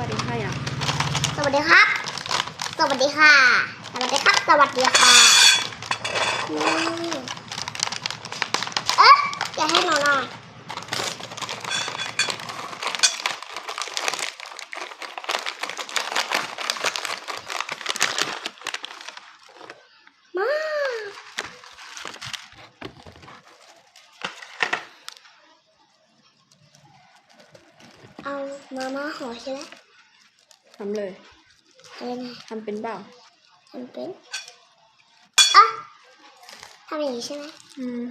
วัสดีค่ะอย่างสวัสดีครับ สวัสดีค่ะ สวัสดีครับ สวัสดีค่ะเอ๊ะอย่าให้หนูหน่อยมาเอามาม่าห่อใช่ไหม ทำเลยเอายังไงทำเป็นเปล่าทำเป็นอะทำอย่างนี้ใช่ไหมอืม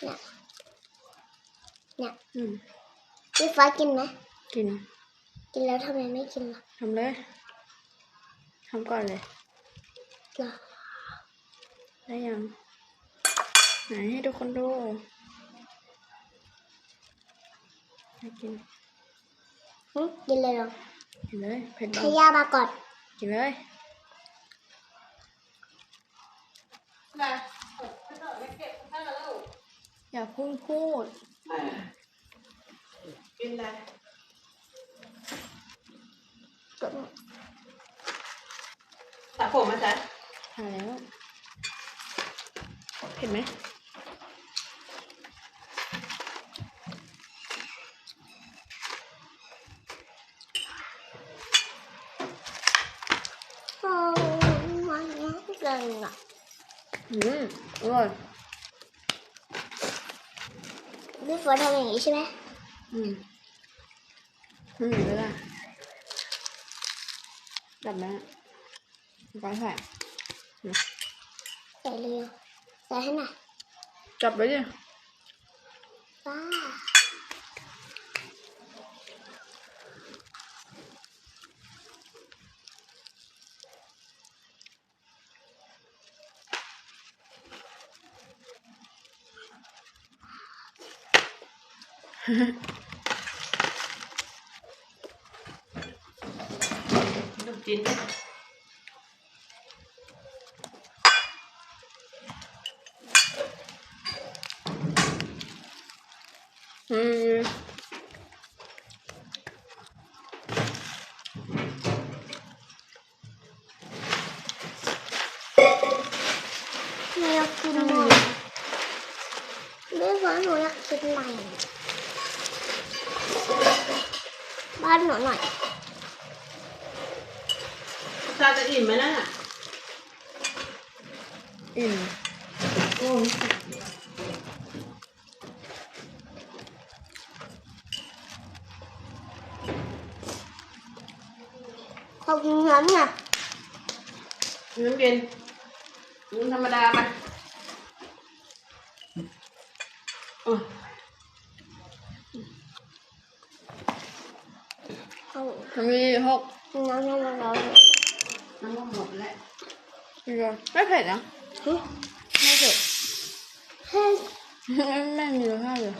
เนี่ยเนี่ยอืมพี่ฟ้ากินไหมกิน กินแล้วทำไมไม่กินล่ะทำเลยทำก่อนเลยเหรอได้ยังไหนให้ทุกคนดูให้กินหึกินเลยเหรอ กินเลยเผ็ดบ้าให้งย่ามาก่อนกินเลยอย่าเพุ่งพูด กินอะไรก็สระผมมาจ๊ะทานแล้วเผ็ดไหม โอ้มัน เลยอะอืมอร่อยพี่ฟ้าทำอย่างนี้ใช่ไหมอืม อืมไม่ได้ดับไหมไปใส่ใส่เลยเหรอใส่ให้หน่อยจับไว้ดิป้าลูกชิ้นไหมอืมหนูอยากกินหน่อยพี่ฟ้าหนูอยากกินหน่อยบ้านหนูหน่อยชาจะอิ่มไหมนั่นน่ะอิ่มโอ้ยเขากินน้ำไงน้ำเย็นน้ำธรรมดาไปโอ้ย เขา ทำ มีหกกินน้ำให้เราเราน้ำมันหมดแล้วอีกแล้วไม่เผ็ดนะฮึไม่เผ็ดเฮ้ยไม่มีรสชาติเลย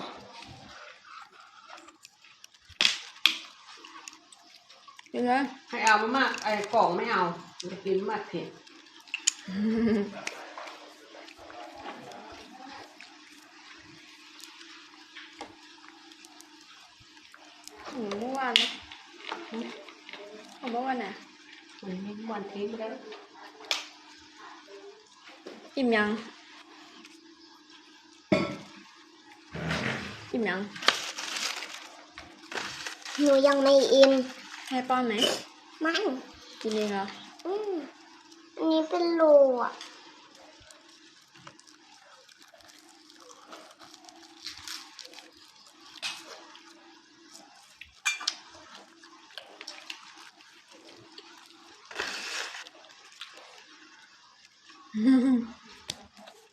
กินเลยให้เอามามากไอ้กล่องไม่เอาจะกินมากเผ็ดของเมื่อวาน นะของเมื่อวานน่ะมันมีวันทิ้งไปแล้วอิ่มยังอิ่มยังหนูยังไม่อิ่มให้ป้อนไหมไม่กินเองเหรออืมอันนี้เป็นโลอะ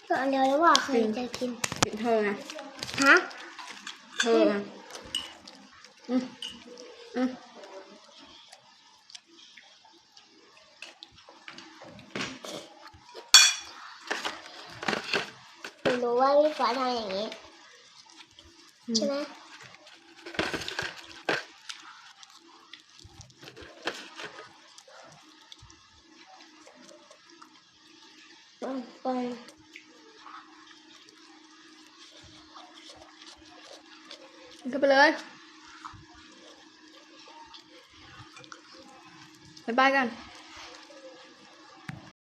ก็อันเดียวหรือว่าใครจะกินกินเธอไงฮะเธอไงอืมอืมหนูรู้ว่าพี่ฟ้าทำอย่างนี้ ใช่ไหม อืมไปก็ไปเลยบ๊ายบายกัน